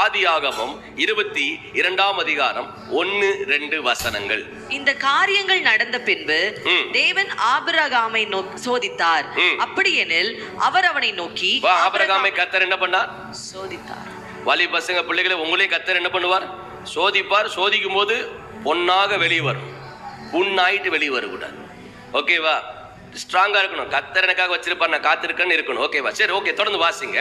ஆதியாகமம் இருபத்தி இரண்டாம் அதிகாரம் ஒன்னு ரெண்டு வசனங்கள். இந்த காரியங்கள் நடந்த பின்பு. தேவன் ஆபிரகாமை சோதித்தார். ம். அப்படியெனில் அவர் அவனை நோக்கி ஆபிரகாமை கத்தர் என்ன பண்ணார்? சோதித்தார். வாலி பசங்க பிள்ளைகளை உங்களையும் கத்தர் என்ன பண்ணுவார்? சோதிப்பார் சோதிக்கும் போது பொன்னாக வெளியே வரும். புண்ணாயிட்டு வெளியே வரக்கூடாது ஓகேவா ஸ்ட்ராங்கா இருக்கணும். கத்தர் எனக்காக வச்சிருப்பார் நான் காத்திருக்கேன்னு இருக்கணும். ஓகேவா சரி ஓகே தொடர்ந்து வாசிங்க.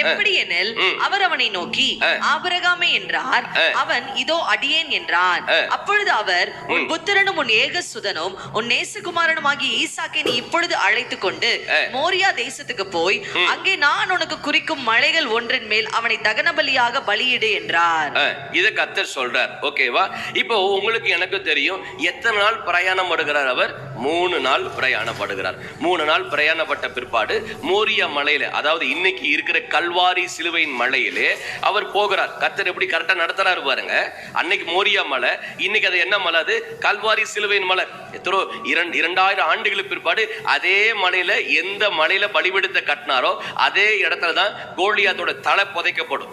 எப்படியெனில் ம். அவர் அவனை நோக்கி. ஆபிரகாமே என்றார். அவன் இதோ அடியேன் என்றான். அப்பொழுது அவர் உன். புத்திரனும் உன் ஏகசுதனும் உன் நேசகுமாரனுமாகிய ஈசாக்கை நீ இப்பொழுது அழைத்துக் கொண்டு. மோரியா தேசத்துக்கு போய் அங்கே நான் உனக்கு குறிக்கும் மலைகள் ஒன்றின் மேல் அவனை தகன பலியாக பலியிடு என்றார் இதை கத்தர் சொல்றார் ஓகேவா இப்போ உங்களுக்கு எனக்கு தெரியும் எத்தனை நாள் பிரயாணம் படுகிறார் அவர் மூணு நாள் பிரயாணப்படுகிறார் மூணு நாள் பிரயாணப்பட்ட பிற்பாடு மோரியா மலையில அதாவது இன்னைக்கு இருக்கிற கல்வாரி சிலுவையின் மலையிலே அவர் போகிறார். கத்தர் எப்படி கரெக்டா நடத்துறாரு பாருங்க. அன்னைக்கு மோரியா மலை இன்னைக்கு அது என்ன மலை அது? கல்வாரி சிலுவையின் மலை. எத்தனோ இரண்டு இரண்டாயிரம் ஆண்டுகளுக்கு பிற்பாடு அதே மலையில எந்த மலையில பலிபெடுத்த கட்டினாரோ அதே இடத்துல தான் கோலியாத்தோட தலை புதைக்கப்படும்.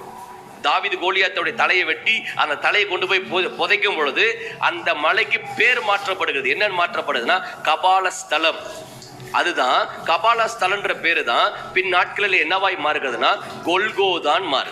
தாவிது கோலியாத்தோடைய தலையை வெட்டி அந்த தலையை கொண்டு போய் புதைக்கும் பொழுது அந்த மலைக்கு பேர் மாற்றப்படுகிறது. என்னன்னு மாற்றப்படுதுன்னா கபால ஸ்தலம் அதுதான் கபால ஸ்தலன்ற பேரு தான் பின் நாட்களில் என்னவாய் மாறுகிறதுனா கொல்கோதான் மாறு.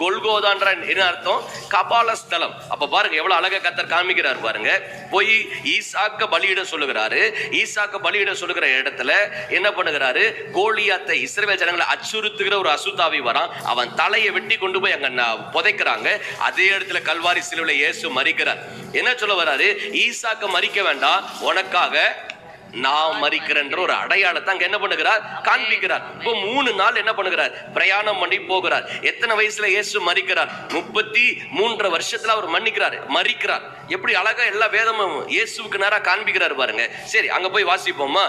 கொல்கோதான்ற என்ன அர்த்தம்? கபால ஸ்தலம். அப்ப பாருங்க எவ்வளவு அழகா கத்தர் காமிக்கிறார் பாருங்க. போய் ஈசாக்க பலியிட சொல்லுகிறாரு. ஈசாக்க பலியிட சொல்லுகிற இடத்துல என்ன பண்ணுகிறாரு? கோலியாத்தை இஸ்ரேல் ஜனங்களை அச்சுறுத்துகிற ஒரு அசுத்தாவி வரான். அவன் தலையை வெட்டி கொண்டு போய் அங்க புதைக்கிறாங்க. அதே இடத்துல கல்வாரி சிலுவில இயேசு மறிக்கிறார் என்ன சொல்ல வராரு? ஈசாக்க மறிக்க வேண்டாம். உனக்காக நான் மறிக்கிறேன்ற ஒரு அடையாளத்தை அங்க என்ன பண்ணுகிறார்? காண்பிக்கிறார். இப்போ மூணு நாள் என்ன பண்ணுகிறார்? பிரயாணம் பண்ணி போகிறார். எத்தனை வயசுல இயேசு மறிக்கிறார்? முப்பத்தி மூன்று வருஷத்துல அவர் மன்னிக்கிறார். மறிக்கிறார். எப்படி அழகா எல்லா வேதமும் இயேசுவுக்கு நேரா காண்பிக்கிறார் பாருங்க. சரி அங்க போய் வாசிப்போமா?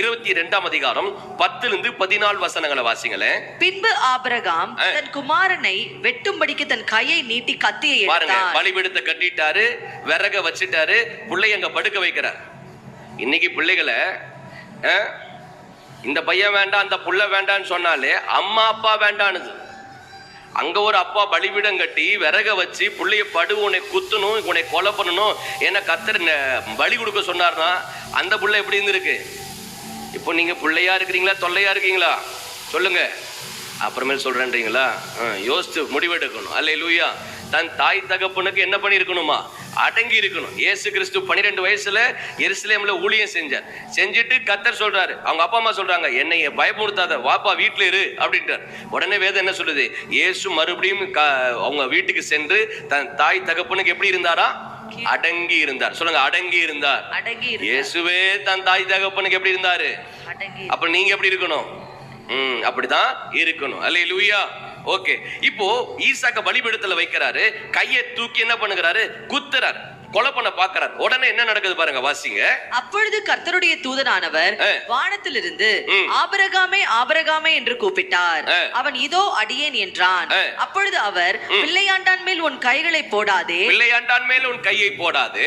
இருபத்தி ரெண்டாம் அதிகாரம் பத்துல இருந்து பதினாலு வசனங்களை வாசிங்களேன். பின்பு ஆபிரகாம். தன் குமாரனை வெட்டும்படிக்கு தன் கையை நீட்டி கத்தியை பாருங்க பலிபீடத்தை கட்டிட்டாரு விறக வச்சுட்டாரு பிள்ளை அங்க படுக்க வைக்கிறார். இன்னைக்கு பிள்ளைகளை இந்த பையன் வேண்டாம் அந்த புள்ள வேண்டான்னு சொன்னாலே அம்மா அப்பா வேண்டானுது. அங்க ஒரு அப்பா பலிபீடம் கட்டி விறக வச்சு பிள்ளைய படு உன்னை குத்தணும் உன்னை கொலை பண்ணணும் ஏன்னா கத்தர் பலி கொடுக்க சொன்னார்னா அந்த புள்ள எப்படி இருந்திருக்கு? இப்போ நீங்க பிள்ளையா இருக்கிறீங்களா தொல்லையா இருக்கீங்களா? சொல்லுங்க. அப்புறமேல் சொல்றேன்றீங்களா? ஆ, யோசித்து முடிவெடுக்கணும். அல்ல லூயா தன் தாய் தகப்பனுக்கு என்ன பண்ணியிருக்கணுமா? அடங்கி இருக்கணும். இயேசு கிறிஸ்து பன்னிரெண்டு வயசுல எருசலேம்ல ஊழியம் செஞ்சார். செஞ்சுட்டு கத்தர் சொல்றாரு. அவங்க அப்பா அம்மா சொல்றாங்க என்னை பயமுறுத்தாத வாப்பா வீட்டுல இரு அப்படின்றார் உடனே வேதம் என்ன சொல்லுது? இயேசு மறுபடியும் அவங்க வீட்டுக்கு சென்று தன் தாய் தகப்பனுக்கு எப்படி இருந்தாரா? அடங்கி இருந்தார். சொல்லுங்க அடங்கி இருந்தார். இயேசுவே தன் தாய் தகப்பனுக்கு எப்படி இருந்தாரு? அப்ப நீங்க எப்படி இருக்கணும்? ம் அப்படிதான் இருக்கணும். அல்ல லூயா ஓகே இப்போ ஈசாக்க பலிபீடத்துல வைக்கிறாரு கையை தூக்கி என்ன பண்ணுகிறாரு? குத்துறாரு. கொலை பண்ண பாக்குறாரு உடனே என்ன நடக்குது பாருங்க வாசிங்க அப்பொழுது கர்த்தருடைய தூதனானவர். வானத்திலிருந்து. ஆபரகாமே ஆபரகாமே என்று கூப்பிட்டார். அவன் இதோ அடியேன் என்றான். அப்பொழுது அவர் பிள்ளையாண்டான் மேல் உன் கைகளை போடாதே பிள்ளையாண்டான் மேல் உன் கையை போடாது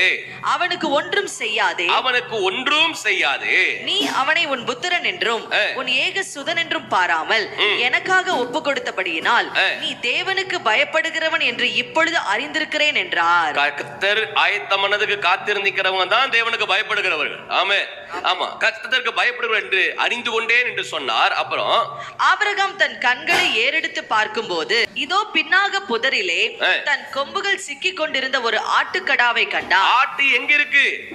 அவனுக்கு ஒன்றும் செய்யாதே அவனுக்கு ஒன்றும் செய்யாது நீ அவனை உன் புத்திரன் என்றும். உன் ஏக சுதன் என்றும் பாராமல் எனக்காக ஒப்பு கொடுத்தபடியினால். நீ தேவனுக்கு பயப்படுகிறவன் என்று இப்பொழுது அறிந்திருக்கிறேன் என்றார் கர்த்தர் ஆயத்தமானதுக்கு காத்திருந்திக்கிறவங்க தான் தேவனுக்கு பயப்படுகிறவர்கள். ஆமே. ஆமா. கர்த்தருக்கு பயப்படுகிறவர் என்று அறிந்து கொண்டேன் என்று சொன்னார். அப்புறம்? ஆபிரகாம் தன் கண்களை ஏறெடுத்து பார்க்கும்போது இதோ பின்னாக புதரிலே. தன் கொம்புகள் சிக்கிக் கொண்டிருந்த ஒரு ஆட்டுக்கடாவை கண்டான் ஆட்டு எங்க இருக்கு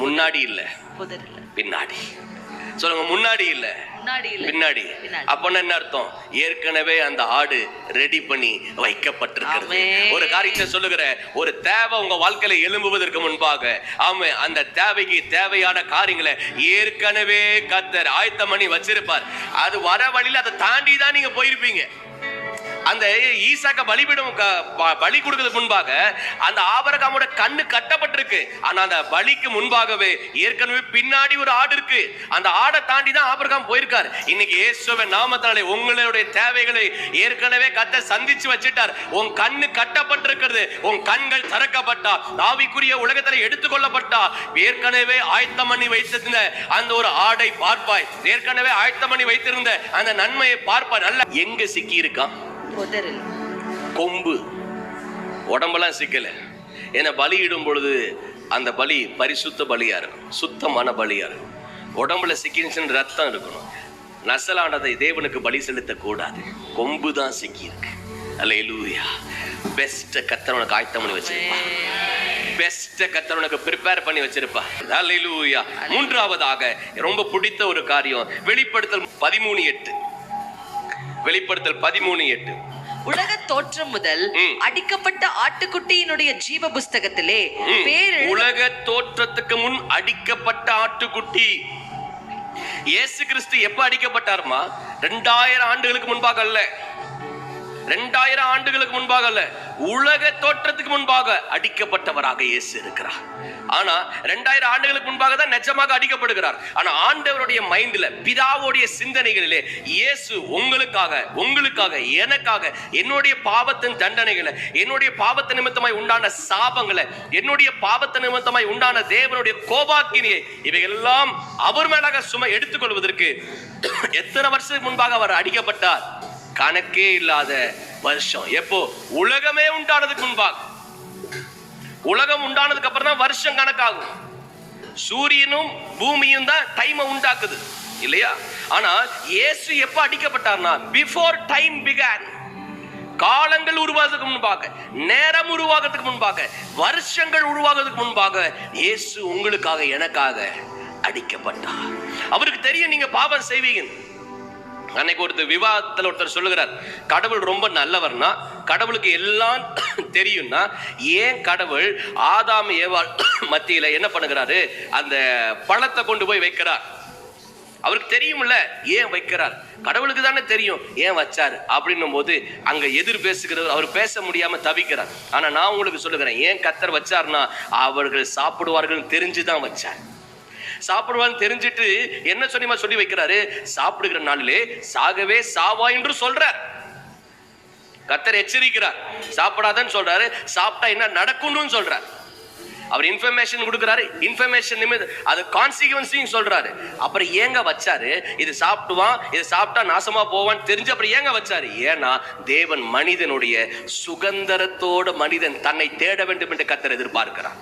முன்னாடி இல்ல. புதரில். பின்னாடி. சொல்லுங்க முன்னாடி இல்ல. பின்னாடி. பின்னாடி. அப்ப என்ன அர்த்தம்? ஏற்கனவே அந்த ஆடு ரெடி பண்ணி வைக்கப்பட்டிருக்கிறது. ஒரு காரியத்தை சொல்லுகிற ஒரு தேவை உங்க வாழ்க்கையில எழும்புவதற்கு முன்பாக. ஆமே அந்த தேவைக்கு தேவையான காரியங்களை ஏற்கனவே கத்தர் ஆயத்தம் பண்ணி வச்சிருப்பார். அது வர வழியில அதை தாண்டி தான் நீங்க போயிருப்பீங்க. அந்த ஈசாக்க பலிபீடம் க- பலி கொடுக்கிறது முன்பாக அந்த ஆபரகாமோட கண்ணு கட்டப்பட்டிருக்கு. ஆனா அந்த பலிக்கு முன்பாகவே ஏற்கனவே பின்னாடி ஒரு ஆடு இருக்கு. அந்த ஆடை தாண்டி தான் ஆபரகாம் போயிருக்கார். இன்னைக்கு இயேசுவின் நாமத்தாலே உங்களுடைய தேவைகளை ஏற்கனவே கத்த சந்திச்சு வச்சுட்டார். உன் கண்ணு கட்டப்பட்டிருக்கிறது. உன் கண்கள் திறக்கப்பட்டா தாவிக்குரிய உலகத்தில் எடுத்துக்கொள்ளப்பட்டா ஏற்கனவே ஆயத்தம் பண்ணி வைத்திருந்த அந்த ஒரு ஆடை பார்ப்பாய். ஏற்கனவே ஆயத்தம் பண்ணி வைத்திருந்த அந்த நன்மையை பார்ப்பாய். நல்லா எங்க சிக்கி இருக்கான் புதரில் கொம்பு. உடம்பெல்லாம் சிக்கல. ஏன்னா பலியிடும் பொழுது அந்த பலி பரிசுத்த பலியா இருக்கும். சுத்தமான பலியா இருக்கும். உடம்புல சிக்கிச்சுன்னு ரத்தம் இருக்கணும். நசலானதை தேவனுக்கு பலி செலுத்த கூடாது. கொம்பு தான் சிக்கி இருக்கு அல்லேலூயா பெஸ்ட் கத்தர் உனக்கு ஆயத்தம் பண்ணி வச்சிருப்பா. பெஸ்ட கத்தவனுக்கு ப்ரிப்பேர் பண்ணி வச்சிருப்பா. அல்லேலூயா மூன்றாவதாக ரொம்ப பிடித்த ஒரு காரியம். வெளிப்படுத்தல் பதிமூணு எட்டு. வெளிப்படுத்தல் பதிமூணு எட்டு உலக தோற்றம் முதல். அடிக்கப்பட்ட ஆட்டுக்குட்டியினுடைய ஜீவ புஸ்தகத்திலே. பேர் உலக தோற்றத்துக்கு முன் அடிக்கப்பட்ட ஆட்டுக்குட்டி இயேசு கிறிஸ்து எப்ப அடிக்கப்பட்டாருமா ரெண்டாயிரம் ஆண்டுகளுக்கு முன்பாக அல்ல ரெண்டாயிரம் ஆண்டுகளுக்கு முன்பாக அல்ல உலக தோற்றத்துக்கு முன்பாக அடிக்கப்பட்டவராக இயேசு இருக்கிறார். ஆனா ரெண்டாயிரம் ஆண்டுகளுக்கு முன்பாக தான் நிஜமாக அடிக்கப்படுகிறார். ஆனா ஆண்டவருடைய மைண்ட்ல பிதாவுடைய சிந்தனைகளிலே இயேசு உங்களுக்காக உங்களுக்காக எனக்காக என்னுடைய பாவத்தின் தண்டனைகளை என்னுடைய பாவத்தை நிமித்தமாய் உண்டான சாபங்களை என்னுடைய பாவத்து நிமித்தமாய் உண்டான தேவனுடைய கோபாக்கினியை இவையெல்லாம் அவர் மேலாக சுமை எடுத்துக்கொள்வதற்கு எத்தனை வருஷத்துக்கு முன்பாக அவர் அடிக்கப்பட்டார்? கணக்கே இல்லாத வருஷம். எப்போ? உலகமே உண்டானதுக்கு முன்பாக. உலகம் உண்டானதுக்கு அப்புறம் தான் வருஷம் கணக்காகும். சூரியனும் பூமியும் தான் டைமை உண்டாக்குது. இல்லையா? ஆனா இயேசு எப்ப அடிக்கப்பட்டார்னா பிஃபோர் டைம் பிகான் காலங்கள் உருவாகிறதுக்கு முன்பாக நேரம் உருவாகிறதுக்கு முன்பாக வருஷங்கள் உருவாகிறதுக்கு முன்பாக இயேசு உங்களுக்காக எனக்காக அடிக்கப்பட்டார். அவருக்கு தெரியும் நீங்க பாவம் செய்வீங்க அன்னைக்கு ஒருத்தர் விவாதத்தில் ஒருத்தர் சொல்லுகிறார் கடவுள் ரொம்ப நல்லவர்னா கடவுளுக்கு எல்லாம் தெரியும்னா ஏன் கடவுள் ஆதாம் ஏவாள் மத்தியில் என்ன பண்ணுகிறாரு? அந்த பழத்தை கொண்டு போய் வைக்கிறார். அவருக்கு தெரியும்ல ஏன் வைக்கிறார்? கடவுளுக்கு தானே தெரியும் ஏன் வச்சார்? அப்படின்னும் போது அங்க எதிர் பேசுகிறது அவர் பேச முடியாம தவிக்கிறார். ஆனா நான் உங்களுக்கு சொல்லுகிறேன் ஏன் கத்தர் வச்சார்னா அவர்கள் சாப்பிடுவார்கள் தெரிஞ்சு தான் வச்சார். சாப்பிடுவான்னு தெரிஞ்சிட்டு என்ன சொன்னிமா சொல்லி வைக்கிறாரு? சாப்பிடுகிற நாளிலே சாகவே சாவா என்று சொல்றார் கத்தர் எச்சரிக்கிறார். சாப்பிடாதன்னு சொல்றாரு. சாப்பிட்டா என்ன நடக்கும்னு சொல்றார். அவர் இன்ஃபர்மேஷன் கொடுக்குறாரு. இன்ஃபர்மேஷன் நிமித்த அது கான்சிக்வன்ஸையும் சொல்றாரு. அப்புறம் ஏங்க வச்சாரு? இது சாப்பிடுவான் இது சாப்பிட்டா நாசமா போவான்னு தெரிஞ்சு அப்புறம் ஏங்க வச்சாரு? ஏன்னா தேவன் மனிதனுடைய சுகந்தரத்தோட மனிதன் தன்னை தேட வேண்டும் என்று கத்தர் எதிர்பார்க்கிறார்.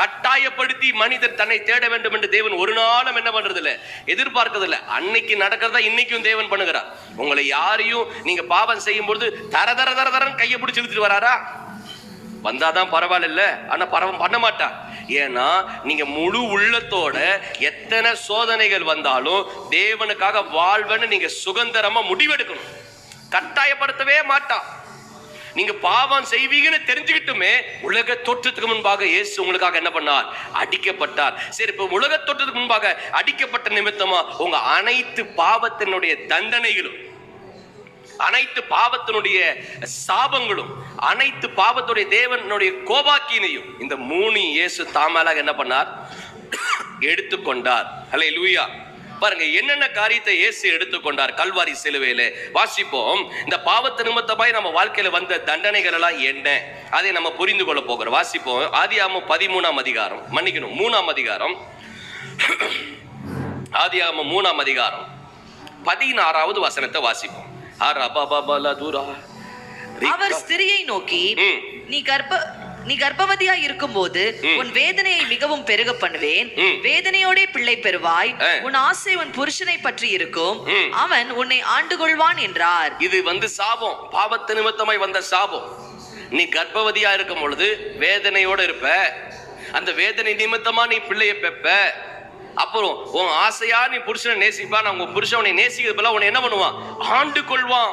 கட்டாயப்படுத்தி மனிதன் தன்னை தேட வேண்டும் என்று தேவன் ஒரு நாளும் என்ன பண்றது இல்ல அன்னைக்கு நடக்கிறதா இன்னைக்கும் தேவன் பண்ணுகிறார். உங்களை யாரையும் நீங்க பாவம் செய்யும் பொழுது தர தர தர தரன்னு கையை பிடிச்சி இழுத்துட்டு வராரா? வந்தாதான் பரவாயில்ல ஆனா பரவம் பண்ண மாட்டான் ஏன்னா நீங்க முழு உள்ளத்தோட எத்தனை சோதனைகள் வந்தாலும் தேவனுக்காக வாழ்வன்னு நீங்க சுதந்திரமா முடிவெடுக்கணும். கட்டாயப்படுத்தவே மாட்டான் நீங்க பாவம் செய்வீங்கன்னு தெரிஞ்சுக்கிட்டுமே உலக தோற்றத்துக்கு முன்பாக இயேசு உங்களுக்காக என்ன பண்ணார்? அடிக்கப்பட்டார். சரி இப்ப உலக தோற்றத்துக்கு முன்பாக அடிக்கப்பட்ட நிமித்தமா உங்க அனைத்து பாவத்தினுடைய தண்டனைகளும் அனைத்து பாவத்தினுடைய சாபங்களும் அனைத்து பாவத்துடைய தேவனுடைய கோபாக்கினையும் இந்த மூணு இயேசு தாமலாக என்ன பண்ணார்? எடுத்துக்கொண்டார். ஹலே லூயா பாருங்க என்னென்ன காரியத்தை இயேசு எடுத்துக்கொண்டார் கல்வாரி சிலுவையில? வாசிப்போம். இந்த பாவத்து நிமித்தமாய் நம்ம வாழ்க்கையில வந்த தண்டனைகள் எல்லாம் என்ன? அதை நம்ம புரிந்து கொள்ள போகிறோம். வாசிப்போம். ஆதியாமம் பதிமூணாம் அதிகாரம். மன்னிக்கணும் மூணாம் அதிகாரம். ஆதியாமம் மூணாம் அதிகாரம். பதினாறாவது வசனத்தை வாசிப்போம். அவர் ஸ்திரியை நோக்கி. நீ கர்ப்ப நீ கர்ப்பவதியா இருக்கும்போது ம். உன் வேதனையை மிகவும் பெருக பண்ணுவேன். வேதனையோட பிள்ளை பெறுவாய். உன் ஆசை உன் புருஷனை பற்றி இருக்கும். அவன் உன்னை ஆண்டு கொள்வான் என்றார் இது வந்து சாபம் பாவத்து நிமித்தமாய் வந்த சாபம் நீ கர்ப்பவதியா இருக்கும் பொழுது வேதனையோட இருப்ப அந்த வேதனை நிமித்தமா நீ பிள்ளைய பெப்ப அப்புறம் உன் ஆசையா நீ புருஷனை நேசிப்பா நான் புருஷன் உன்னை நேசிக்கிறது போல உன்னை என்ன பண்ணுவான்? ஆண்டு கொள்வான்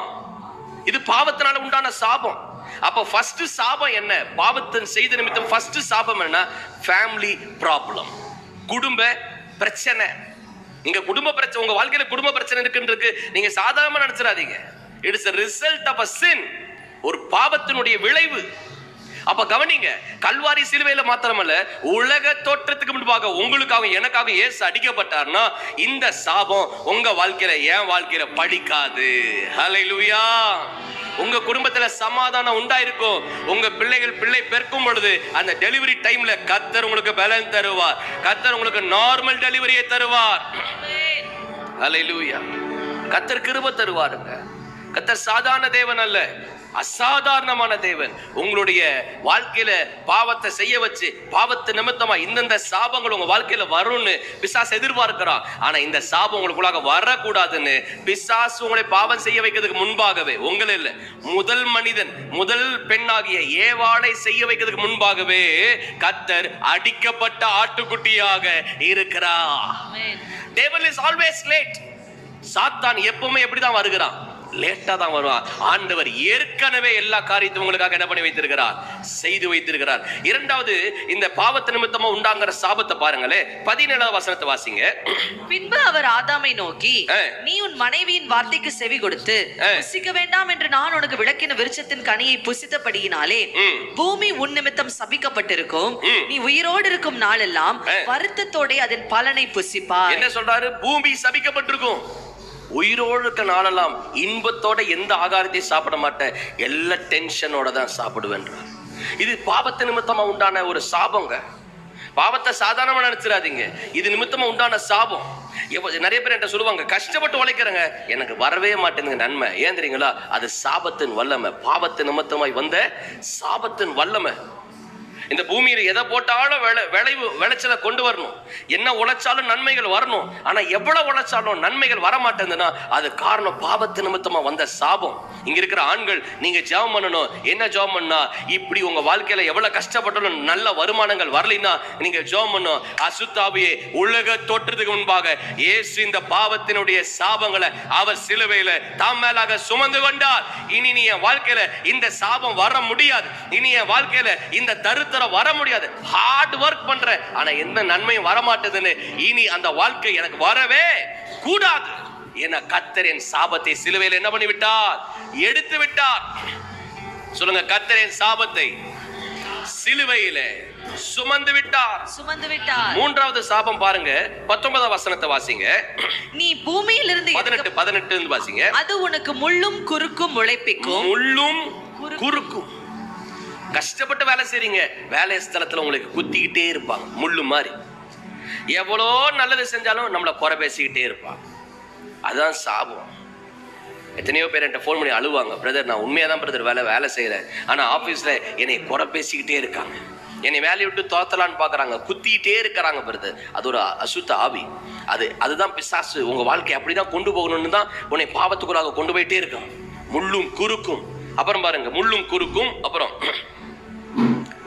இது பாவத்தினால உண்டான சாபம். அப்ப ஃபர்ஸ்ட் சாபம் என்ன? பாவத்தன் செய்த நிமித்தம் ஃபர்ஸ்ட் சாபம் என்ன ஃபேமிலி ப்ராப்ளம் குடும்ப பிரச்சனை. நீங்க குடும்ப பிரச்சனை உங்க வாழ்க்கையில குடும்ப பிரச்சனை இருக்குன்றது. நீங்க சாதாரணமா நினைச்சிடாதீங்க. It's result of a sin ஒரு பாவத்தினுடைய விளைவு. அப்ப கவனிங்க கல்வாரி சிலுவையில மாத்திரமல்ல உலக தோற்றத்துக்கு முன்பாக உங்களுக்காக எனக்காக இயேசு அடிக்கப்பட்டார்னா இந்த சாபம் உங்க வாழ்க்கையில என் வாழ்க்கையில பழிக்காது. ஹalleluya உங்க குடும்பத்துல சமாதானம் உண்டாயிருக்கும். உங்க பிள்ளைகள் பிள்ளை பெருக்கும் பொழுது அந்த டெலிவரி டைம்ல கத்தர் உங்களுக்கு பலன் தருவார். கத்தர் உங்களுக்கு நார்மல் டெலிவரியை தருவார். ஹalleluya கத்தர் கிருப தருவாருங்க. கத்தர் சாதாரண தேவன் அல்ல அசாதாரணமான தேவன். உங்களுடைய வாழ்க்கையில பாவத்தை செய்ய வச்சு பாவத்து நிமித்தமா இந்தந்த சாபங்கள் உங்க வாழ்க்கையில வரும்னு பிசாசு எதிர்பார்க்கிறான். ஆனா இந்த சாபம் உங்களுக்குள்ளாக வரக்கூடாதுன்னு பிசாசு உங்களை பாவம் செய்ய வைக்கிறதுக்கு முன்பாகவே உங்களை இல்ல முதல் மனிதன் முதல் பெண்ணாகிய ஏவாளை செய்ய வைக்கிறதுக்கு முன்பாகவே கத்தர் அடிக்கப்பட்ட ஆட்டுக்குட்டியாக இருக்கிறார். டேபிள் இஸ் ஆல்வேஸ் லேட் சாத்தான் எப்பவுமே எப்படிதான் வருகிறான்? லேட்டா தான் வருவான் ஆண்டவர் ஏற்கனவே எல்லா காரியத்தையும் உங்களுக்காக என்ன பண்ணி வைத்திருக்கிறார் செய்து வைத்திருக்கிறார் இரண்டாவது இந்த பாவத்து நிமித்தமா உண்டாங்கிற சாபத்தை பாருங்களே பதினேழாவது வசனத்தை வாசிங்க பின்பு அவர் ஆதாமை நோக்கி. நீ உன் மனைவியின் வார்த்தைக்கு செவி கொடுத்து. புசிக்க வேண்டாம் என்று நான் உனக்கு விளக்கின விருட்சத்தின் கனியை புசித்தபடியினாலே. பூமி உன் நிமித்தம் சபிக்கப்பட்டிருக்கும். நீ உயிரோடு இருக்கும் நாளெல்லாம். வருத்தத்தோட அதன் பலனை புசிப்பாய் என்ன சொல்றாரு பூமி சபிக்கப்பட்டிருக்கும் உயிரோடு இருக்க நாளெல்லாம் இன்பத்தோட எந்த ஆகாரத்தையும் சாப்பிட மாட்டேன். எல்லா டென்ஷனோட தான் சாப்பிடுவேன்றார் இது பாபத்து நிமித்தமா உண்டான ஒரு சாபங்க. பாவத்தை சாதாரணமா நினைச்சிடாதீங்க. இது நிமித்தமா உண்டான சாபம். நிறைய பேர் என்கிட்ட சொல்லுவாங்க கஷ்டப்பட்டு உழைக்கிறேங்க. எனக்கு வரவே மாட்டேங்குது நன்மை. ஏன் தெரியுங்களா? அது சாபத்தின் வல்லமை. பாவத்து நிமித்தமாய் வந்த சாபத்தின் வல்லமை. இந்த பூமியில் எதை போட்டாலும் விளை விளைவு விளைச்சலை கொண்டு வரணும். என்ன உழைச்சாலும் நன்மைகள் வரணும். ஆனால் எவ்வளோ உழைச்சாலும் நன்மைகள் வர மாட்டேங்குதுன்னா அது காரணம் பாவத்து நிமித்தமாக வந்த சாபம். இங்கே இருக்கிற ஆண்கள் நீங்கள் ஜெபம் பண்ணணும். என்ன ஜெபம் பண்ணா இப்படி உங்கள் வாழ்க்கையில் எவ்வளோ கஷ்டப்பட்டாலும் நல்ல வருமானங்கள் வரலைன்னா நீங்கள் ஜெபம் பண்ணும் அசுத்தாவியே உலக தோற்றத்துக்கு முன்பாக இயேசு இந்த பாவத்தினுடைய சாபங்களை அவர் சிலுவையில் தாம் மேலாக சுமந்து கொண்டார். இனி நீ என் வாழ்க்கையில் இந்த சாபம் வர முடியாது. இனி என் வாழ்க்கையில் இந்த தருத்தரம் வர முடியாது. ஹார்ட் ஒர்க் பண்றேன். ஆனா எந்த நன்மையும் வர மாட்டேதுன்னு இனி அந்த வாழ்க்கை எனக்கு வரவே கூடாது. என கத்தர் என் சாபத்தை சிலுவையில் என்ன பண்ணி விட்டார் எடுத்து விட்டார். சொல்லுங்க கத்தர் என் சாபத்தை சிலுவையில சுமந்து விட்டார். சுமந்து விட்டார். மூன்றாவது சாபம் பாருங்க. பத்தொன்பதாம் வசனத்தை வாசிங்க. நீ பூமியிலிருந்து பதினெட்டு எடுக்க- பதினெட்டு வாசிங்க. அது உனக்கு முள்ளும் குறுக்கும் முளைப்பிக்கும். முள்ளும் குறுக்கும். கஷ்டப்பட்டு வேலை செய்றீங்க. வேலை ஸ்தலத்துல உங்களுக்கு குத்திக்கிட்டே இருப்பாங்க. முள்ளு மாதிரி. எவ்வளோ நல்லது செஞ்சாலும் நம்மளை குறை பேசிக்கிட்டே இருப்பாங்க. அதுதான் சாபம். எத்தனையோ பேர் என்கிட்ட ஃபோன் பண்ணி அழுவாங்க. பிரதர் நான் உண்மையாக தான் பிரதர் வேலை வேலை செய்கிறேன் ஆனால் ஆஃபீஸில் என்னை குறை பேசிக்கிட்டே இருக்காங்க. என்னை வேலையை விட்டு தோத்தலான்னு பார்க்குறாங்க குத்திக்கிட்டே இருக்கிறாங்க பிரதர் அது ஒரு அசுத்த ஆவி. அது அதுதான் பிசாசு. உங்கள் வாழ்க்கையை அப்படி தான் கொண்டு போகணும்னு தான் உன்னை பாவத்துக்குள்ளாக கொண்டு போயிட்டே இருக்கான். முள்ளும் குறுக்கும். அப்புறம் பாருங்க. முள்ளும் குறுக்கும். அப்புறம்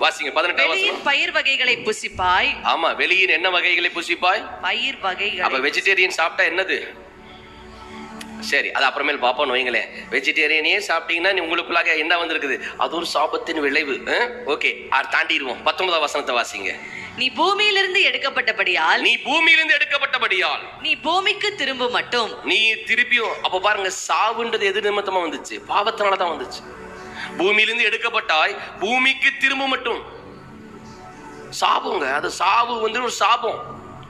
வாசிங்க பதினெட்டாம் வெளியின் பயிர் வகைகளை புசிப்பாய். ஆமா வெளியின் என்ன வகைகளை புசிப்பாய்? பயிர் அப்ப வகைகளை வெஜிடேரியன் சாப்பிட்டா என்னது? சரி அது அப்புறமேல் பார்ப்போம்னு வைங்களேன். வெஜிடேரியனே சாப்பிட்டீங்கன்னா நீ உங்களுக்குள்ளாக என்ன வந்திருக்குது? அது ஒரு சாபத்தின் விளைவு. ஓகே தாண்டிடுவோம். பத்தொன்பதாம் வசனத்தை வாசிங்க. நீ பூமியிலிருந்து எடுக்கப்பட்டபடியால் நீ பூமியிலிருந்து எடுக்கப்பட்டபடியால். நீ பூமிக்கு திரும்ப மட்டும். நீ திருப்பியும் அப்ப பாருங்க சாவுன்றது எது நிமித்தமா வந்துச்சு? பாவத்தினால தான் வந்துச்சு. பூமியிலிருந்து எடுக்கப்பட்டாய் பூமிக்கு திரும்ப மட்டும். சாபங்க அது சாவு வந்து ஒரு சாபம்.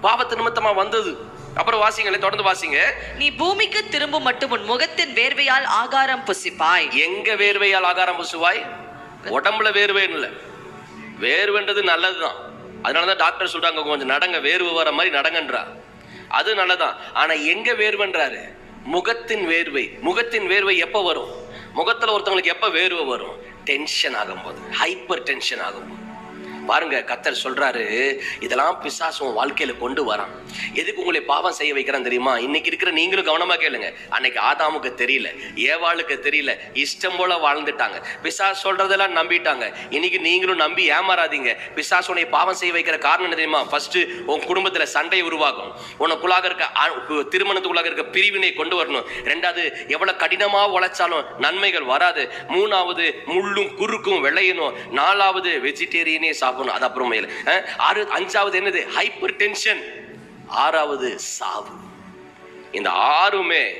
பாவத்து நிமித்தமா வந்தது. அப்புறம் வாசிங்களே தொடர்ந்து வாசிங்க. நீ பூமிக்கு திரும்ப மட்டும் உன் முகத்தின் வேர்வையால் ஆகாரம் புசிப்பாய். எங்க வேர்வையால் ஆகாரம் பூசுவாய்? உடம்புல வேர்வை இல்லை. வேர்வைன்றது நல்லதுதான். அதனால தான் டாக்டர் சொல்றாங்க கொஞ்சம் நடங்க வேர்வை வர மாதிரி நடங்கன்றா. அது நல்லதான். ஆனா எங்க வேர்வைன்றாரு? முகத்தின் வேர்வை. முகத்தின் வேர்வை எப்போ வரும்? முகத்தில் ஒருத்தவங்களுக்கு எப்போ வேர்வை வரும்? டென்ஷன் ஆகும்போது. ஹைப்பர் டென்ஷன் ஆகும்போது. பாருங்க கத்தர் சொல்றாரு இதெல்லாம் பிசாசு உன் வாழ்க்கையில கொண்டு வரான். எதுக்கு உங்களை பாவம் செய்ய வைக்கிறான் தெரியுமா? இன்னைக்கு இருக்கிற நீங்களும் கவனமா கேளுங்க. அன்னைக்கு ஆதாமுக்கு தெரியல ஏவாளுக்கு தெரியல இஷ்டம் போல வாழ்ந்துட்டாங்க. பிசாஸ் சொல்றதெல்லாம் நம்பிட்டாங்க. இன்னைக்கு நீங்களும் நம்பி ஏமாறாதீங்க. பிசாஸ் உன்னை பாவம் செய்ய வைக்கிற காரணம் என்ன தெரியுமா? ஃபர்ஸ்ட் உன் குடும்பத்துல சண்டை உருவாகும். உனக்குள்ளாக இருக்க திருமணத்துக்குள்ளாக இருக்க பிரிவினை கொண்டு வரணும். ரெண்டாவது எவ்வளவு கடினமா உழைச்சாலும் நன்மைகள் வராது. மூணாவது முள்ளும் குறுக்கும் விளையணும். நாலாவது வெஜிடேரியனே சாப்பிடணும் அது அப்புறம் ஆறு அஞ்சாவது என்னது? ஹைப்பர் டென்ஷன் ஆறாவது சாவு. இந்த ஆறுமே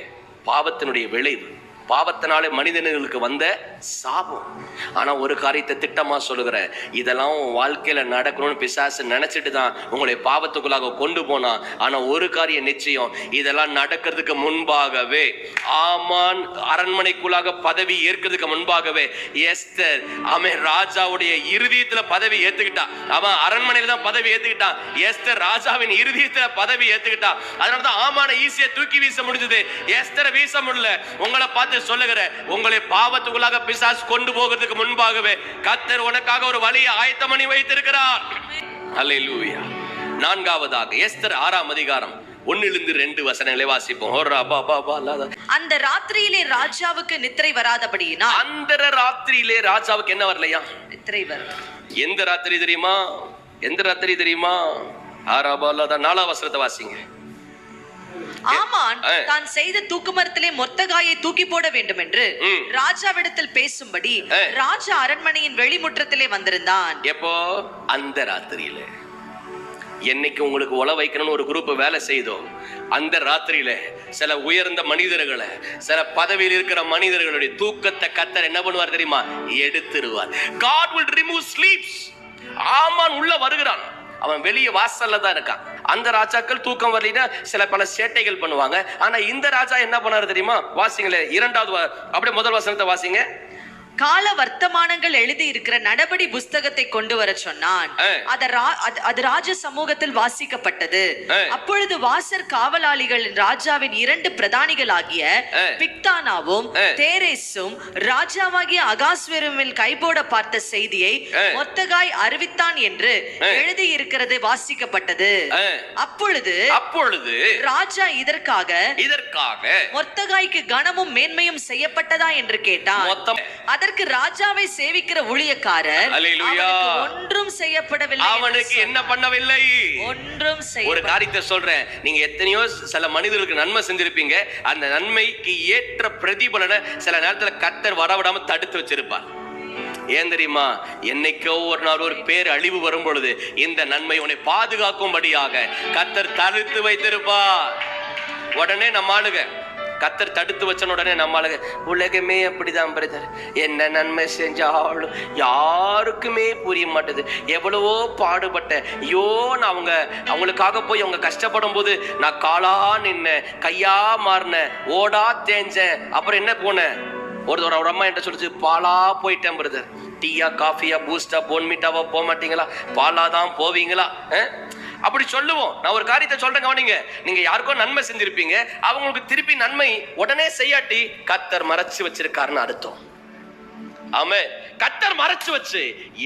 பாவத்தினுடைய விளைவு. பாவத்தினாலே மனிதர்களுக்கு வந்த சாபம். ஆனால் ஒரு காரியத்தை திட்டமாக சொல்லுகிறேன். இதெல்லாம் உன் நடக்கணும்னு பிசாசு நினச்சிட்டு தான் உங்களை பாவத்துக்குள்ளாக கொண்டு போனான் ஆனால் ஒரு காரியம் நிச்சயம். இதெல்லாம் நடக்கிறதுக்கு முன்பாகவே ஆமான் அரண்மனைக்குள்ளாக பதவி ஏற்கிறதுக்கு முன்பாகவே எஸ்தர் அவன் ராஜாவுடைய இறுதியத்தில் பதவி ஏற்றுக்கிட்டான் அவன் அரண்மனையில் தான் பதவி ஏற்றுக்கிட்டான் எஸ்தர் ராஜாவின் இறுதியத்தில் பதவி ஏற்றுக்கிட்டான் அதனால தான் ஆமான ஈஸியாக தூக்கி வீச முடிஞ்சது. எஸ்தரை வீச முடியல. உங்களை பார்த்து கர்த்தர் சொல்லுகிற உங்களை பாவத்துக்குள்ளாக பிசாசு கொண்டு போகிறதுக்கு முன்பாகவே கர்த்தர் உனக்காக ஒரு வழியை ஆயத்தம் பண்ணி வைத்திருக்கிறார். அல்லேலூயா நான்காவதாக எஸ்தர் ஆறாம் அதிகாரம் ஒன்னிலிருந்து ரெண்டு வசனங்களை வாசிப்போம். அந்த ராத்திரியிலே ராஜாவுக்கு நித்திரை வராதபடியினால் அந்த ராத்திரியிலே ராஜாவுக்கு என்ன வரலையா? நித்திரை வரும். எந்த ராத்திரி தெரியுமா? எந்த ராத்திரி தெரியுமா? ஆறாபா லாதா நாலாம் வசனத்தை வாசிங்க. ஆமான். தான் செய்த தூக்குமரத்திலே மொத்தகாயை தூக்கி போட வேண்டும் என்று. ராஜாவிடத்தில் பேசும்படி. ராஜா அரண்மனையின் வெளிமுற்றத்திலே வந்திருந்தான். எப்போ? அந்த ராத்திரியில. என்னைக்கு உங்களுக்கு உழ வைக்கணும்னு ஒரு குரூப் வேலை செய்தோ அந்த ராத்திரியில சில உயர்ந்த மனிதர்களை சில பதவியில் இருக்கிற மனிதர்களுடைய தூக்கத்தை கத்தர் என்ன பண்ணுவார் தெரியுமா? எடுத்துருவார். God will remove sleeps. ஆமான் உள்ள வருகிறான். அவன் வெளியே வாசல்ல தான் இருக்கான். அந்த ராஜாக்கள் தூக்கம் வரலைன்னா சில பல சேட்டைகள் பண்ணுவாங்க. ஆனா இந்த ராஜா என்ன பண்ணாரு தெரியுமா? வாசிங்களே இரண்டாவது வா- அப்படியே முதல் வசனத்தை வாசிங்க. கால வர்த்தமானங்கள் எழுதி இருக்கிற நடபடி புஸ்தகத்தை கொண்டு வர சொன்னான். அத ராஜ சமூகத்தில் வாசிக்கப்பட்டது. அப்பொழுது வாசர் காவலாளிகள் ராஜாவின் இரண்டு பிரதானிகளாகிய. பிக்தானாவும் ஆ. தேரேசும் ராஜாவாகிய அகாஸ்வருவில் கைபோட பார்த்த செய்தியை. மொத்தகாய் அறிவித்தான் என்று. எழுதி இருக்கிறது வாசிக்கப்பட்டது. அப்பொழுது அப்பொழுது ராஜா இதற்காக இதற்காக மொத்தகாய்க்கு கனமும் மேன்மையும் செய்யப்பட்டதா என்று கேட்டான் அதற்கு ராஜாவை சேவிக்கிற ஊழியக்காரர் ஒன்றும் செய்யப்படவில்லை அவனுக்கு என்ன. பண்ணவில்லை? ஒன்றும் ஒரு காரியத்தை சொல்றேன். நீங்க எத்தனையோ சில மனிதர்களுக்கு நன்மை செஞ்சிருப்பீங்க. அந்த நன்மைக்கு ஏற்ற பிரதிபலனை சில நேரத்துல கத்தர் வரவிடாம தடுத்து வச்சிருப்பார். ஏன் தெரியுமா? என்னைக்கோ ஒரு நாள் ஒரு பேர் அழிவு வரும் பொழுது இந்த நன்மை உன்னை பாதுகாக்கும்படியாக கத்தர் தடுத்து வைத்திருப்பார். உடனே நம்ம ஆளுங்க கத்தர் தடுத்து வச்சன உடனே நம்ம உலகமே அப்படிதான் பிரதர். என்ன நன்மை செஞ்சாலும் யாருக்குமே புரிய மாட்டேது. எவ்வளவோ பாடுபட்டேன் ஐயோ நான் அவங்க அவங்களுக்காக போய் அவங்க கஷ்டப்படும் போது நான் காலா நின்னேன் கையா மாறினேன் ஓடா தேஞ்சேன் அப்புறம் என்ன போனேன் ஒரு ஒரு அம்மா என்கிட்ட சொல்லிச்சு பாலா போயிட்டேன் பிரதர். டீயா காஃபியா பூஸ்டா போன்மீட்டாவா போக மாட்டீங்களா? பாலா தான் போவீங்களா? ஆ? அப்படி சொல்லுவோம். நான் ஒரு காரியத்தை சொல்றேன் கவனிங்க. நீங்க யாருக்கோ நன்மை செஞ்சிருப்பீங்க. அவங்களுக்கு திருப்பி நன்மை உடனே செய்யாட்டி கத்தர் மறைச்சு வச்சிருக்காருன்னு அர்த்தம். ஆமே கத்தர் மறைச்சு வச்சு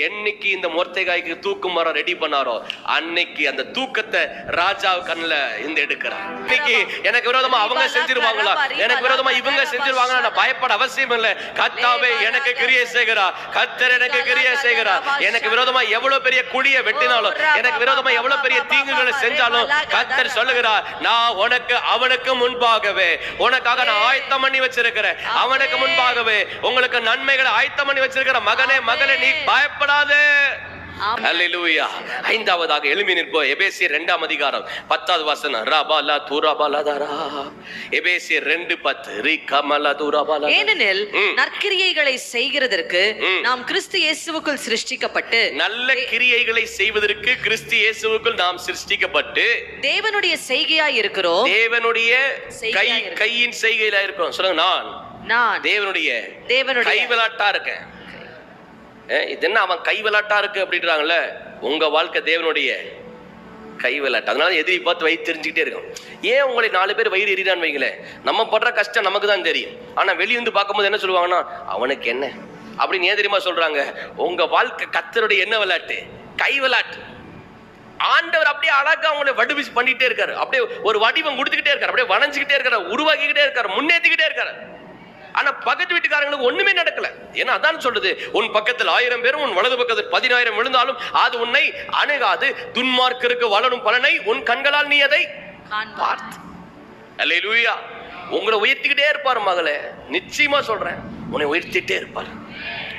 என்னைக்கு இந்த மொர்த்தைகாய்க்கு தூக்கு மரம் ரெடி பண்ணாரோ அன்னைக்கு அந்த தூக்கத்தை ராஜா கண்ணுல இந்த எடுக்கிறார். இன்னைக்கு எனக்கு விரோதமா அவங்க செஞ்சிருவாங்களா? எனக்கு விரோதமா இவங்க செஞ்சிருவாங்களா? நான் பயப்பட அவசியம் இல்லை. கத்தாவே எனக்கு கிரியை செய்கிறா. கத்தர் எனக்கு கிரியை செய்கிறா. எனக்கு விரோதமா எவ்வளவு பெரிய குழியை வெட்டினாலும் எனக்கு விரோதமா எவ்வளவு பெரிய தீங்குகளை செஞ்சாலும் கத்தர் சொல்லுகிறார் நான் உனக்கு அவனுக்கு முன்பாகவே உனக்காக நான் ஆயத்தம் பண்ணி வச்சிருக்கிறேன். அவனுக்கு முன்பாகவே உங்களுக்கு நன்மைகளை ஆயத்தம் பண்ணி வச்சிருக்கிற மகனே மகனே நீ பயப்படாதே. ஐந்தாவதாக எழுமி நிற்போம். எபேசியர் இரண்டாம் அதிகாரம் பத்தாவது வசனம். ரபாலா தூராபாலா தாரா எபேசியர் ரெண்டு பத்து. ரி கமலா தூராபாலா ஏனெனில். நற்கிரியைகளை செய்கிறதற்கு. நாம் கிறிஸ்து இயேசுவுக்குள் சிருஷ்டிக்கப்பட்டு நல்ல கிரியைகளை செய்வதற்கு கிறிஸ்து இயேசுவுக்குள் நாம் சிருஷ்டிக்கப்பட்டு தேவனுடைய செய்கையாய் இருக்கிறோம். தேவனுடைய கை செய்கையா. கையின் செய்கையில இருக்கிறோம். சொல்லுங்க நான். நான் தேவனுடைய தேவனுடைய கை விளாட்டா இருக்கேன் இது என்ன அவன் கை விளாட்டா இருக்கு அப்படின்றாங்கல்ல? உங்க வாழ்க்கை தேவனுடைய கை விளாட்டு அதனால எதிரி பார்த்து வயிறு தெரிஞ்சுக்கிட்டே இருக்கும். ஏன் உங்களை நாலு பேர் வயிறு எறிறான்னு வைங்களேன்? நம்ம படுற கஷ்டம் நமக்கு தான் தெரியும். ஆனா வெளியிருந்து பார்க்கும்போது என்ன சொல்லுவாங்கன்னா அவனுக்கு என்ன? அப்படின்னு ஏன் தெரியுமா சொல்றாங்க? உங்க வாழ்க்கை கத்தருடைய என்ன விளையாட்டு? கை விளையாட்டு ஆண்டவர் அப்படியே அழகா உங்களை வடிவம் பண்ணிட்டே இருக்காரு. அப்படியே ஒரு வடிவம் கொடுத்துக்கிட்டே இருக்காரு. அப்படியே வளைஞ்சுக்கிட்டே இருக்காரு. உருவாக்கிக்கிட்டே இருக்காரு. முன்னேற்றிக்கிட்டே இருக்காரு. ஆனா பக்கத்து வீட்டுக்காரங்களுக்கு ஒண்ணுமே நடக்கல. ஏன்னா அதான் சொல்றது உன் பக்கத்தில் ஆயிரம் பேரும் உன் வலது பக்கத்தில் பதினாயிரம் விழுந்தாலும் அது உன்னை அணுகாது. துன்மார்க்கருக்கு வளரும் பலனை உன் கண்களால் நீ அதை. பார்த்து. அல்லேலூயா. உங்களை உயர்த்திக்கிட்டே இருப்பார் மகளே. நிச்சயமா சொல்றேன் உன்னை உயர்த்திட்டே இருப்பார்.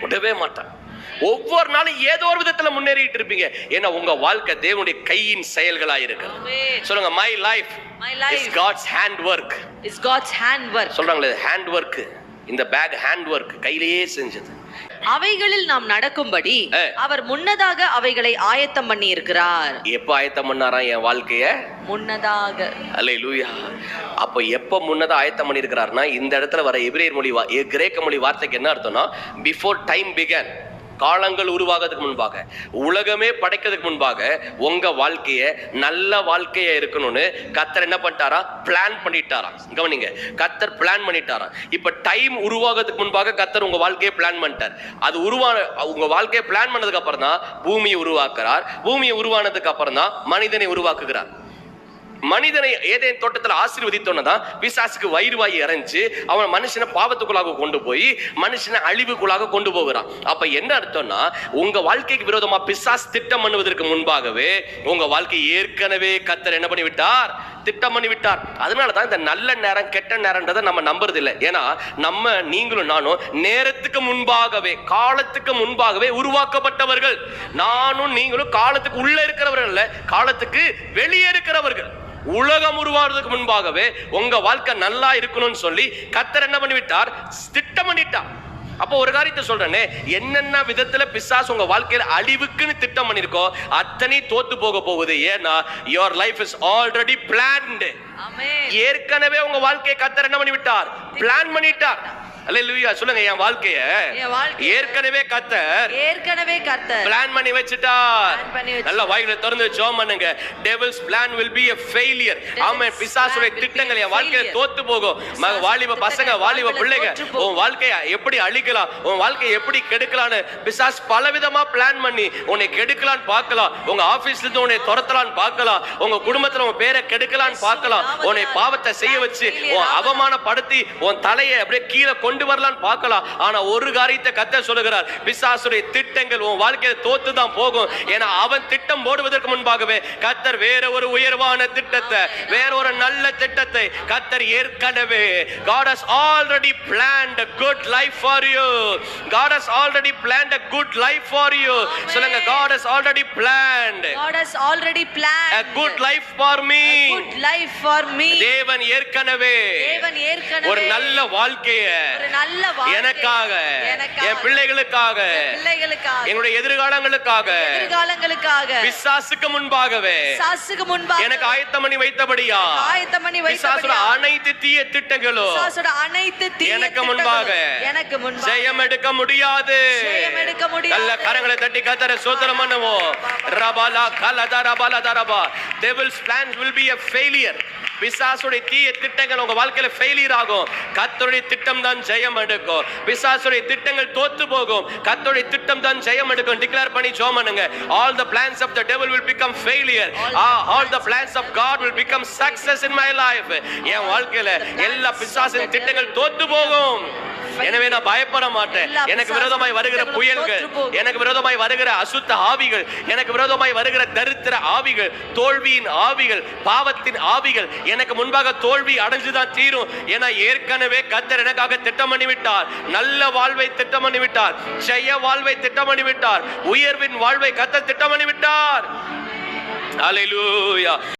விடவே மாட்டார். ஒவ்வொரு நாளும் ஏதோ ஒரு விதத்துல முன்னேறிட்டு இருப்பீங்க. ஏன்னா உங்க வாழ்க்கை தேவனுடைய கையின் செயல்களா இருக்கு. சொல்லுங்க my life My life. Is God's handwork It's God's handwork. சொல்றாங்களே ஹேண்ட் ஒர்க் இந்த பேக் ஹேண்ட் ஒர்க் கையிலேயே செஞ்சது. அவைகளில் நாம் நடக்கும்படி. அவர் முன்னதாக அவைகளை ஆயத்தம் பண்ணி இருக்கிறார் எப்போ ஆயத்தம் பண்ணாராம் என் வாழ்க்கைய? முன்னதாக. அல்ல லூயா அப்போ எப்போ முன்னதா ஆயத்தம் பண்ணியிருக்கிறாருன்னா இந்த இடத்துல வர எபிரேயர் மொழி கிரேக்க மொழி வார்த்தைக்கு என்ன அர்த்தம்னா பிஃபோர் டைம் பிகன் காலங்கள் உருவாகிறதுக்கு முன்பாக உலகமே படைக்கிறதுக்கு முன்பாக உங்க வாழ்க்கைய நல்ல வாழ்க்கையா இருக்கணும்னு கத்தர் என்ன பண்ணிட்டாரா? பிளான் பண்ணிட்டாராம் கவனிங்க கத்தர் பிளான் பண்ணிட்டாராம் இப்ப டைம் உருவாகிறதுக்கு முன்பாக கத்தர் உங்க வாழ்க்கையை பிளான் பண்ணிட்டார். அது உருவான உங்க வாழ்க்கையை பிளான் பண்ணதுக்கு அப்புறம் தான் பூமியை உருவாக்குறார். பூமியை உருவானதுக்கு அப்புறம் தான் மனிதனை உருவாக்குகிறார். மனிதனை ஏதே தோட்டத்தில் ஆசீர்வதித்தோன்னு தான் பிசாசுக்கு வயிறுவாய் இறஞ்சு இறைஞ்சு அவன் மனுஷனை பாவத்துக்குள்ளாக கொண்டு போய் மனுஷனை அழிவுக்குள்ளாக கொண்டு போகிறான் அப்ப என்ன அர்த்தம்னா உங்க வாழ்க்கைக்கு விரோதமா பிசாஸ் திட்டம் பண்ணுவதற்கு முன்பாகவே உங்க வாழ்க்கை ஏற்கனவே கத்தர் என்ன பண்ணி விட்டார் திட்டம் பண்ணி விட்டார் அதனால தான் இந்த நல்ல நேரம் கெட்ட நேரம்ன்றதை நம்ம நம்புறது இல்லை ஏன்னா நம்ம நீங்களும் நானும் நேரத்துக்கு முன்பாகவே காலத்துக்கு முன்பாகவே உருவாக்கப்பட்டவர்கள். நானும் நீங்களும் காலத்துக்கு உள்ள இருக்கிறவர்கள் இல்லை காலத்துக்கு வெளியே இருக்கிறவர்கள். உலகம் உருவாடுறதுக்கு முன்பாகவே உங்க வாழ்க்கை நல்லா இருக்கணும்னு சொல்லி கத்தர் என்ன பண்ணிவிட்டார்? திட்டம் பண்ணிட்டார். அப்போ ஒரு காரியத்தை சொல்றேனே என்னென்ன விதத்துல பிசாசு உங்க வாழ்க்கையில அழிவுக்குன்னு திட்டம் பண்ணிருக்கோ அத்தனை தோத்து போக போகுது. ஏன்னா your life is already planned ஏற்கனவே உங்க வாழ்க்கையை கத்தர் என்ன பண்ணி விட்டார் பிளான் பண்ணிட்டார். அல்லேலூயா சொல்லுங்க என் வாழ்க்கைய. ஏற்கனவே கத்தர் ஏற்கனவே கர்த்தர் பிளான் பண்ணி வச்சுட்டார். நல்ல வாய்களை திறந்து ஜெபம் பண்ணுங்க. Devil's plan will be a failure. Amen பிசாசுடைய திட்டங்கள் என் வாழ்க்கையில. தோத்து போகும். வாலிப பசங்க வாலிப பிள்ளைங்க. உன் வாழ்க்கைய எப்படி அழிக்கலாம்? உன் வாழ்க்கையை எப்படி கெடுக்கலாம்னு பிசாஸ் பலவிதமா பிளான் பண்ணி உன்னை கெடுக்கலான்னு பார்க்கலாம். உங்க ஆபீஸ்ல இருந்து உன்னை துரத்தலான்னு பார்க்கலாம். உங்க குடும்பத்துல உன் பேரை கெடுக்கலான்னு பார்க்கலாம். உன்னை பாவத்தை செய்ய வச்சு உன் அவமானப்படுத்தி உன் தலையை அப்படியே கீழே கொண்டு வரலான்னு பார்க்கலாம். ஆனா ஒரு காரியத்தை கத்த சொல்லுகிறார். பிசாசுடைய திட்டங்கள் உன் வாழ்க்கையில தோத்து தான் போகும். ஏன்னா அவன் திட்டம் போடுவதற்கு முன்பாகவே கத்தர் வேற ஒரு உயர்வான திட்டத்தை வேற ஒரு நல்ல திட்டத்தை கத்தர் ஏற்கனவே God has already planned a good life for you. God has already planned a good life for you. சொல்லுங்க God has already planned God has already planned a good life for me. good life for me. தேவன் ஏற்கனவே தேவன் ஏற்கனவே ஒரு நல்ல வாழ்க்கைய எனக்காக என் பிள்ளைகளுக்காக என் பிள்ளைகளுக்காக. என்னுடைய எதிர்காலங்களுக்காக. எதிர்காலங்களுக்காக. பிசாசுக்கு முன்பாகவே. பிசாசுக்கு முன்பாக எனக்கு ஆயத்தம் பண்ணி வைத்தபடியா? ஆயத்தம் பண்ணி வைத்தபடியா அனைத்து தீய திட்டங்களும் பிசாசோட அனைத்து தீய எனக்கு முன்பாக. எனக்கு முன்பாக. ஜெயம் எடுக்க முடியாது. ஜெயம் எடுக்க முடியாது. நல்ல கரங்களை தட்டி கத்தர சோதரம் பண்ணுவோம். ரபாலா கலதா ரபாலா தரபா devil's plans will be a failure. பிசாசுடைய தீய திட்டங்கள் உங்க வாழ்க்கையில ஃபெயிலியர் ஆகும். கத்தருடைய திட்டம் தான் ஜெயம் எடுக்கும். பிசாசுடைய திட்டங்கள் தோத்து போகும். கத்தருடைய திட்டம் தான் ஜெயம் எடுக்கும். டிக்ளேர் பண்ணி பண்ணுங்க all the plans of the devil will become failure. Ah all the plans of god will become success in my life. என் வாழ்க்கையில எல்லா பிசாசின் திட்டங்கள் தோத்து போகும். எனவே நான் பயப்பட மாட்டேன். எனக்கு விரோதமாய் வருகிற புயல்கள். எனக்கு விரோதமாய் வருகிற அசுத்த ஆவிகள் எனக்கு விரோதமாய் வருகிற தரித்திர ஆவிகள் தோல்வியின் ஆவிகள் பாவத்தின் ஆவிகள் எனக்கு முன்பாக தோல்வி அடைஞ்சுதான் தீரும். ஏன்னா ஏற்கனவே கத்தர் எனக்காக திட்டம் பண்ணி விட்டார் நல்ல வாழ்வை திட்டம் பண்ணி விட்டார் ஜெய வாழ்வை திட்டம் பண்ணி விட்டார் உயர்வின் வாழ்வை கத்தர் திட்டம் பண்ணி விட்டார் அல்லேலூயா